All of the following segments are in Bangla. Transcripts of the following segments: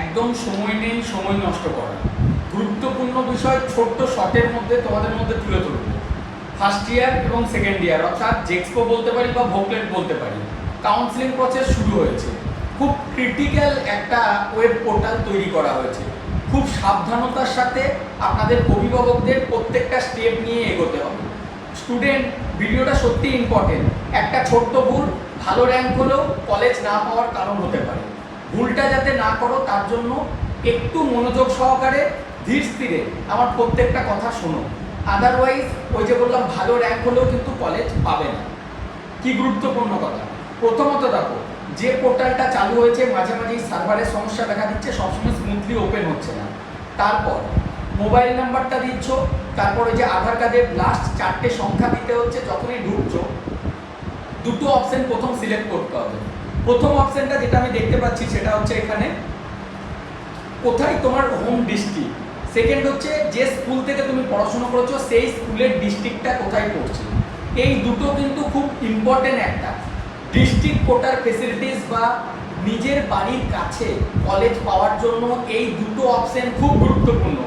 একদম সময় নেই, সময় নষ্ট করা গুরুত্বপূর্ণ বিষয়, ছোট্ট শটের মধ্যে তোমাদের মধ্যে তুলে ধরবো। ফার্স্ট ইয়ার এবং সেকেন্ড ইয়ার অর্থাৎ জেক্সপো বলতে পারি বা ভোকলেট বলতে পারি। কাউন্সিলিং প্রসেস শুরু হয়েছে। খুব ক্রিটিক্যাল একটা ওয়েব পোর্টাল তৈরি করা হয়েছে। খুব সাবধানতার সাথে আপনাদের অভিভাবকদের প্রত্যেকটা স্টেপ নিয়ে এগোতে হবে। স্টুডেন্ট ভিডিওটা সত্যি ইম্পর্টেন্ট একটা ছোট্ট ভুল, ভালো র্যাঙ্ক হলেও কলেজ না পাওয়ার কারণ হতে পারে। ভুলটা যাতে না করো, তার জন্য একটু মনোযোগ সহকারে, ধীর স্থিরে আমার প্রত্যেকটা কথা শোনো। আদারওয়াইজ ওই যে বললাম, ভালো র্যাঙ্ক হলেও কিন্তু কলেজ পাবে না। কি গুরুত্বপূর্ণ কথা। প্রথমত দেখো, যে পোর্টালটা চালু হয়েছে, মাঝে মাঝেই সার্ভারের সমস্যা দেখা দিচ্ছে, সবসময় স্মুথলি ওপেন হচ্ছে না। তারপর মোবাইল নাম্বারটা দিচ্ছ, তারপরে যে আধার কার্ডের লাস্ট চারটে সংখ্যা দিতে হচ্ছে, যখনই ঢুকছো, দুটো অপশন প্রথম সিলেক্ট করতে হবে। প্রথম অপশনটা যেটা আমি দেখতে পাচ্ছি সেটা হচ্ছে এখানে, কোথায় তোমার হোম ডিস্ট্রিক্ট সেকেন্ড হচ্ছে যে স্কুল থেকে তুমি পড়াশোনা করেছ, সেই স্কুলের ডিস্ট্রিক্টটা কোথায় পড়ছে? এই দুটো কিন্তু খুব ইম্পর্টেন্ট একটা। ডিস্ট্রিক্ট কোটার ফেসিলিটিস বা নিজের বাড়ির কাছে কলেজ পাওয়ার জন্য এই দুটো অপশন খুব গুরুত্বপূর্ণ।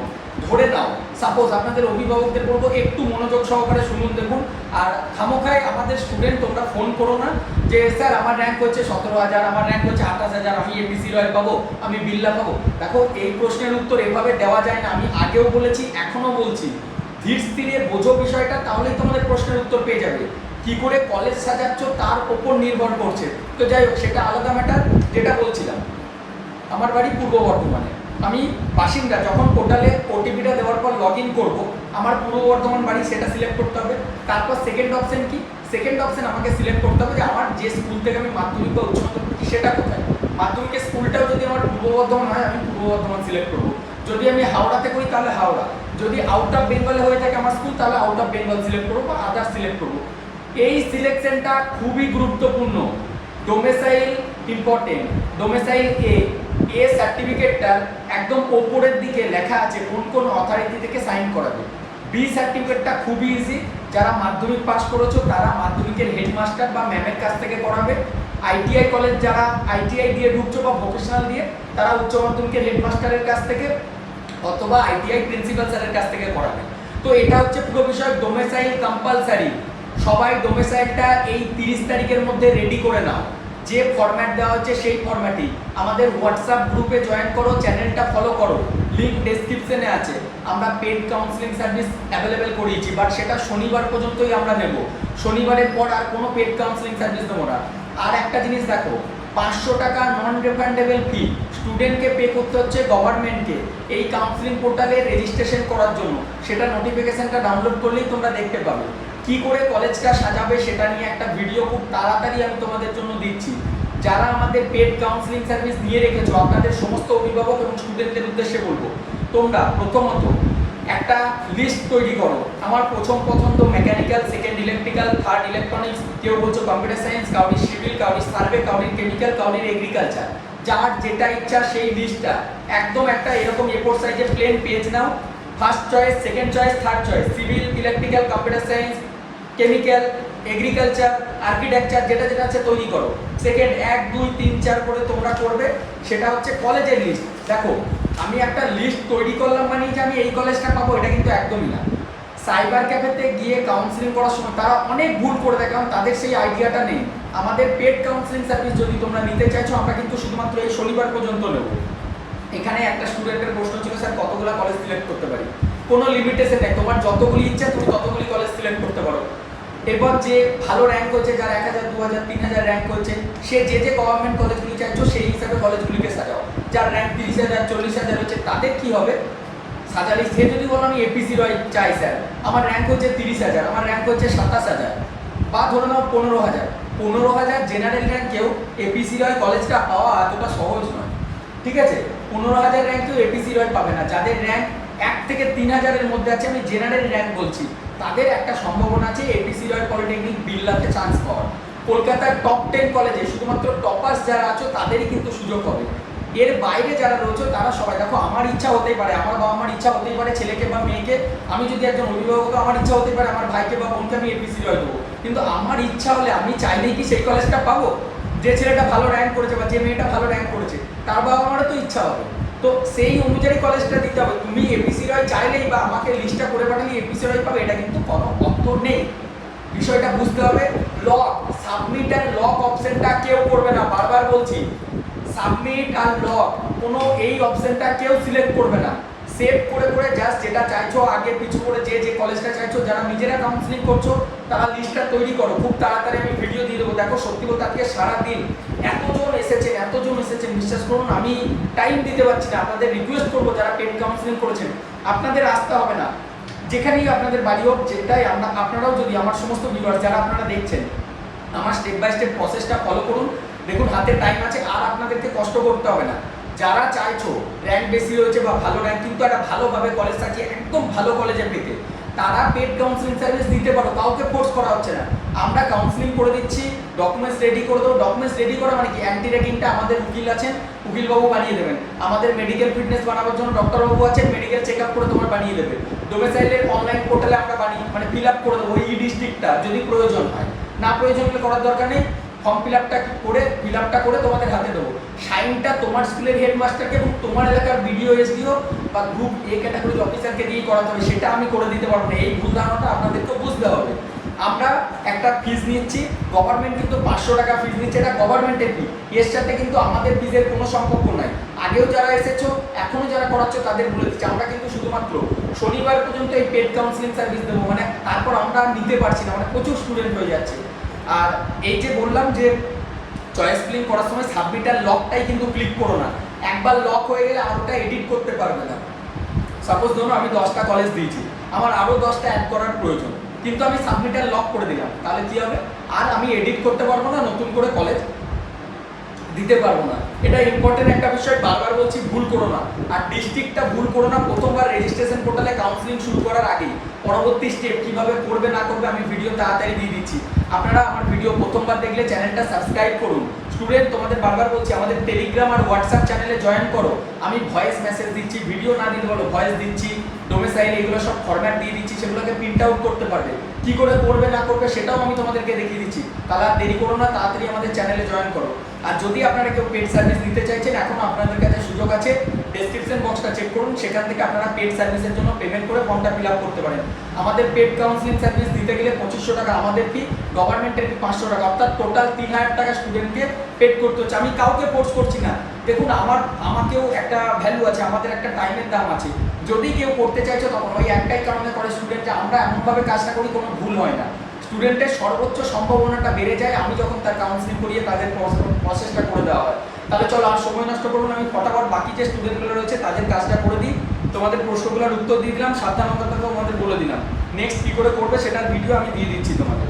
ধরে নাও। সাপোজ আপনাদের অভিভাবকদের বলব, একটু মনোযোগ সহকারে শুনুন, দেখুন। আর খামোখায় আমাদের স্টুডেন্ট তোমরা ফোন করো না যে, স্যার, আমার র্যাঙ্ক হচ্ছে সতেরো হাজার, আমার র্যাঙ্ক হচ্ছে আঠাশ হাজার, আমি এপিসি রয় পাবো, আমি বিল্লা পাবো। দেখো, এই প্রশ্নের উত্তর এভাবে দেওয়া যায় না। আমি আগেও বলেছি, এখনও বলছি। ধীর স্থিরে বোঝো বিষয়টা, তাহলেই তোমাদের প্রশ্নের উত্তর পেয়ে যাবে। কি করে কলেজ সাজাচ্ছ, তার ওপর নির্ভর করছে। তো যাই হোক, সেটা আলাদা ম্যাটার যেটা বলছিলাম। আমার বাড়ি পূর্ব বর্ধমানে। আমি বাসিন্দা, যখন পোর্টালে ওটিপিটা দেওয়ার পর লগ ইন করব, আমার পূর্ব বর্ধমান বাড়ি সেটা সিলেক্ট করতে হবে। তারপর সেকেন্ড অপশন কি? সেকেন্ড অপশন আমাকে সিলেক্ট করতে হবে যে আমার যে স্কুল থেকে আমি মাধ্যমিক বা উচ্চ মাধ্যমিক সেটা কোথায়? মাধ্যমিকের স্কুলটাও যদি আমার পূর্ব বর্ধমান হয়, আমি পূর্ব বর্ধমান সিলেক্ট করব। যদি আমি হাওড়াতে করি, তাহলে হাওড়া। যদি আউট অফ বেঙ্গলে হয়ে থাকে আমার স্কুল তাহলে আউট অফ বেঙ্গল সিলেক্ট করব বা আদার সিলেক্ট করব। এই সিলেকশনটা খুবই গুরুত্বপূর্ণ। ডোমেসাইল ইম্পর্টেন্ট ডোমেসাইল এ এ সার্টিফিকেটটা একদম ওপরের দিকে লেখা আছে কোন কোন অথরিটি থেকে সাইন করাবে। বি সার্টিফিকেটটা খুবই ইজি যারা মাধ্যমিক পাস করেছ, তারা মাধ্যমিকের হেডমাস্টার বা ম্যামের কাছ থেকে করাবে। আইটিআই কলেজ যারা আইটিআই দিয়ে ঢুকছো বা ভোকেশনাল দিয়ে, তারা উচ্চ মাধ্যমিকের হেডমাস্টারের কাছ থেকে অথবা আইটিআই প্রিন্সিপাল স্যারের কাছ থেকে করাবে। তো এটা হচ্ছে পুরো বিষয় ডোমেসাইল কম্পালসারি সবাই ডোমেসাইলটা এই তিরিশ তারিখের মধ্যে রেডি করে নাও। যে ফরম্যাট দেওয়া হচ্ছে সেই ফরম্যাটই আমাদের হোয়াটসঅ্যাপ গ্রুপে জয়েন করো চ্যানেলটা ফলো করো। লিঙ্ক ডেসক্রিপশনে আছে। আমরা পেড কাউন্সিলিং সার্ভিস অ্যাভেলেবেল করিয়েছি বাট সেটা শনিবার পর্যন্তই আমরা নেব। শনিবারের পর আর কোনো পেড কাউন্সিলিং সার্ভিস দেবো না। আর একটা জিনিস দেখো, পাঁচশো টাকা নন রিফান্ডেবল ফি স্টুডেন্টকে পে করতে হচ্ছে গভর্নমেন্টকে এই কাউন্সিলিং পোর্টালে রেজিস্ট্রেশন করার জন্য। সেটা নোটিফিকেশনটা ডাউনলোড করলেই তোমরা দেখতে পাবে। কি করে কলেজটা সাজাবে সেটা নিয়ে একটা ভিডিও খুব তাড়াতাড়ি আমি তোমাদের জন্য দিচ্ছি। যারা আমাদের পেড কাউন্সিলিং সার্ভিস নিয়ে রেখেছো, আপনাদের সমস্ত অভিভাবক এবং স্টুডেন্টদের উদ্দেশ্যে বলব, তোমরা প্রথমত একটা লিস্ট তৈরি করো। আমার প্রথম পছন্দ mechanical second electrical third electronics কেউ বলছো কম্পিউটার সায়েন্স কাউরির সিভিল কাউরির সার্ভে কাউরির কেমিক্যাল কাউরির এগ্রিকালচার যার যেটা ইচ্ছা সেই লিস্টটা একদম একটা এরকম এফোর সাইজের প্লেন পেজ নাও first choice second choice third choice civil electrical computer science chemical agriculture architecture যেটা যেটা আছে তৈরি করো। সেকেন্ড এক, দুই, তিন, চার করে তোমরা করবে, সেটা হচ্ছে কলেজের লিস্ট দেখো, আমি একটা লিস্ট তৈরি করলাম মানে যে আমি এই কলেজটা পাবো, এটা কিন্তু একদমই না। সাইবার ক্যাফেতে গিয়ে কাউন্সিলিং করার সময় তারা অনেক ভুল করে দেয়, কারণ তাদের সেই আইডিয়াটা নেই। আমাদের পেড কাউন্সিলিং সার্ভিস যদি তোমরা নিতে চাইছো, আমরা কিন্তু শুধুমাত্র এই শনিবার পর্যন্ত নেব। এখানে একটা স্টুডেন্টের প্রশ্ন ছিল, স্যার, কতগুলো কলেজ সিলেক্ট করতে পারি? কোনো লিমিটেশন নেই, তোমার যতগুলি ইচ্ছা, তুমি ততগুলি কলেজ সিলেক্ট করতে পারো। এরপর যে ভালো র্যাঙ্ক হচ্ছে যার এক হাজার, দু হাজার, তিন হাজার র্যাঙ্ক হচ্ছে সে যে যে গভর্নমেন্ট কলেজগুলি চাইছো, সেই হিসাবে কলেজগুলিকে সাজাও। যার র্যাঙ্ক তিরিশ হাজার, চল্লিশ হাজার হচ্ছে তাদের কী হবে? সাজালি। সে যদি বলো, আমি এপিসি রয়, চাই স্যার আমার র্যাঙ্ক হচ্ছে তিরিশ হাজার, আমার র্যাঙ্ক হচ্ছে সাতাশ হাজার। বা ধরে নাও পনেরো হাজার। পনেরো হাজার জেনারেল র্যাঙ্কেও এপিসি রয় কলেজটা পাওয়া এতটা সহজ নয়। ঠিক আছে? পনেরো হাজার র্যাঙ্কেও এপিসি রয় পাবে না। যাদের র্যাঙ্ক এক থেকে তিন হাজারের মধ্যে আছে আমি জেনারেল র্যাঙ্ক বলছি। তাদের একটা সম্ভাবনা আছে A P C Roy polytechnic বিল্লাতে chance পাওয়ার। কলকাতার টপ টেন কলেজে শুধুমাত্র টপার্স যারা আছো তাদেরই কিন্তু সুযোগ হবে। এর বাইরে যারা রয়েছে তারা সবাই দেখো আমার ইচ্ছা হতেই পারে আমার বাবা আমার ইচ্ছা হতেই পারে ছেলেকে বা মেয়েকে আমি যদি একজন অভিভাবক হতো, আমার ইচ্ছা হতেই পারে আমার ভাইকে বা বোনকে আমি এপিসি রয় দেবো। কিন্তু আমার ইচ্ছা হলে আমি চাইলেই কি সেই কলেজটা পাবো? যে ছেলেটা ভালো র্যাঙ্ক করেছে বা যে মেয়েটা ভালো র্যাঙ্ক করেছে তার বাবা আমারও তো ইচ্ছা হবে। তো সেই অনুযায়ী কলেজটা দিতে হবে। তুমি এপিসি রয় চাইলেই বা আমাকে লিস্টটা করে পাঠালে এপিসি রয় পাবে, এটা কিন্তু কোনো অর্থ নেই। বিষয়টা বুঝতে হবে। লক সাবমিট আর লক অপশনটা কেউ করবে না। বারবার বলছি সাবমিট আর লক কোনো এই অপশনটা কেউ সিলেক্ট করবে না। সেভ করে করে জাস্ট যেটা চাইছো, আগে পিছু করে যে যে কলেজটা চাইছো, যারা নিজেরা কাউন্সিলিং করছ, তারা লিস্টটা তৈরি করো। খুব তাড়াতাড়ি আমি ভিডিও দিয়ে দেবো। দেখো সত্যি বলতে আজকে সারাদিন এতজন এসেছেন এতজন এসেছেন, বিশ্বাস করুন, আমি টাইম দিতে পারছি না। আপনাদের রিকোয়েস্ট করব যারা পেড কাউন্সিলিং করেছেন, আপনাদের আসতে হবে না। যেখানেই আপনাদের বাড়ি হোক, যেটাই আমরা, আপনারাও যদি আমার সমস্ত ভিউয়ার্স যারা আপনারা দেখছেন, আমার স্টেপ বাই স্টেপ প্রসেসটা ফলো করুন। দেখুন, হাতে টাইম আছে, আর আপনাদেরকে কষ্ট করতে হবে না। যারা চাইছো র্যাঙ্ক বেশি রয়েছে বা ভালো র্যাঙ্ক কিন্তু একটা ভালোভাবে কলেজ থাকি, একদম ভালো কলেজে পেতে, তারা পেড কাউন্সিলিং সার্ভিস দিতে পারো, কাউকে ফোর্স করা হচ্ছে না। আমরা কাউন্সিলিং করে দিচ্ছি ডকুমেন্টস রেডি করে দেবো। ডকুমেন্টস রেডি করা মানে কি? অ্যান্টি র্যাকিংটা আমাদের উকিল আছেন, উকিলবাবু বানিয়ে দেবেন। আমাদের মেডিকেল ফিটনেস বানাবার জন্য ডক্টরবাবু আছেন মেডিকেল চেক আপ করে তোমার বানিয়ে দেবে। ডোমেসাইলের অনলাইন পোর্টালে আমরা বানিয়ে মানে ফিল আপ করে দেবো ই ডিস্ট্রিক্টটা যদি প্রয়োজন হয়। না প্রয়োজন হলে করার দরকার নেই ফর্ম ফিল আপটা করে ফিল আপটা করে তোমাদের হাতে দেবো। সাইনটা তোমার স্কুলের হেডমাস্টারকে এবং তোমার এলাকার বিডিও এসডিও বা গ্রুপ এ ক্যাটাগরির অফিসারকে দিয়ে করাতে হবে। সেটা আমি করে দিতে পারব না। এই ভুল ধারণাটা আপনাদেরকে বুঝতে হবে। আমরা একটা ফিজ নিচ্ছি গভর্নমেন্ট কিন্তু পাঁচশো টাকা ফিজ নিচ্ছে, এটা গভর্নমেন্টের ফি এর সাথে কিন্তু আমাদের ফিজের কোনো সম্পর্ক নাই। আগেও যারা এসেছ এখনও যারা করাচ্ছ, তাদের বলে দিচ্ছি। আমরা কিন্তু শুধুমাত্র শনিবার পর্যন্ত এই পেড কাউন্সিলিং সার্ভিস দেবো। মানে তারপর আমরা নিতে পারছি না। মানে প্রচুর স্টুডেন্ট হয়ে যাচ্ছে। আর এই যে বললাম যে চয়েস ফিলিং করার সময় সাবমিটার লকটাই কিন্তু ক্লিক করো না। একবার লক হয়ে গেলে আর ওটা এডিট করতে পারবে না। সাপোজ ধরুন আমি দশটা কলেজ দিয়েছি। আমার আরও দশটা অ্যাড করার প্রয়োজন। কিন্তু আমি সাবমিটার লক করে দিলাম। আমি এডিট করতে পারব না, নতুন করে কলেজ দিতে পারব না। এটা ইম্পর্টেন্ট একটা বিষয়, বারবার বলছি ভুল করো না। আর ডিস্ট্রিক্টটা ভুল করো না, প্রথমবার রেজিস্ট্রেশন পোর্টালে কাউন্সিলিং শুরু করার আগেই। পরবর্তী স্টেপ কীভাবে করবে, না করবে, আমি ভিডিও তাড়াতাড়ি দিয়ে দিচ্ছি। আপনারা আমার ভিডিও প্রথমবার দেখলে চ্যানেলটা সাবস্ক্রাইব করুন। স্টুডেন্ট তোমাদের বারবার বলছি, আমাদের টেলিগ্রাম আর হোয়াটসঅ্যাপ চ্যানেলে জয়েন করো। আমি ভয়েস মেসেজ দিচ্ছি ভিডিও না দিতে বলো ভয়েস দিচ্ছি। ডোমেসাইল এগুলো সব ফরম্যাট দিয়ে দিচ্ছি, সেগুলোকে প্রিন্ট আউট করতে পারবে। কি করে করবে, না করবে, সেটাও আমি তোমাদেরকে দেখিয়ে দিচ্ছি। তাহলে আর দেরি করো না, তাড়াতাড়ি আমাদের চ্যানেলে জয়েন করো। আর যদি আপনারা কেউ পেড সার্ভিস নিতে চাইছেন, এখন আপনাদের কাছে সুযোগ আছে ডেসক্রিপশন বক্সটা চেক করুন, সেখান থেকে আপনারা পেড সার্ভিসের জন্য পেমেন্ট করে ফর্মটা ফিল করতে পারেন। আমাদের পেড কাউন্সিলিং সার্ভিস দিতে গেলে পঁচিশশো টাকা আমাদের ফি গভর্নমেন্টের ফি পাঁচশো টাকা, অর্থাৎ টোটাল তিন হাজার টাকা স্টুডেন্টকে পেড করতে হচ্ছে। আমি কাউকে ফোর্স করছি না। দেখুন, আমার আমাকেও একটা ভ্যালু আছে, আমাদের একটা টাইমের দাম আছে। যদি কেউ করতে চাইছো, তখন ওই একটাই কারণে করে স্টুডেন্ট আমরা এমনভাবে কাজটা করি, কোনো ভুল হয় না। স্টুডেন্টের সর্বোচ্চ সম্ভাবনাটা বেড়ে যায়, আমি যখন তার কাউন্সিলিং করিয়ে তাদের প্রসেসটা করে দেওয়া হয়। তাহলে চলো আর সময় নষ্ট করব না, আমি ফটাফট বাকি যে স্টুডেন্টগুলো রয়েছে, তাদের কাজটা করে দিই। তোমাদের প্রশ্নগুলোর উত্তর দিয়ে দিলাম সাবধানতাটাও আমাদের বলে দিলাম। নেক্সট কী করে করবে, সেটার ভিডিও আমি দিয়ে দিচ্ছি তোমাদের।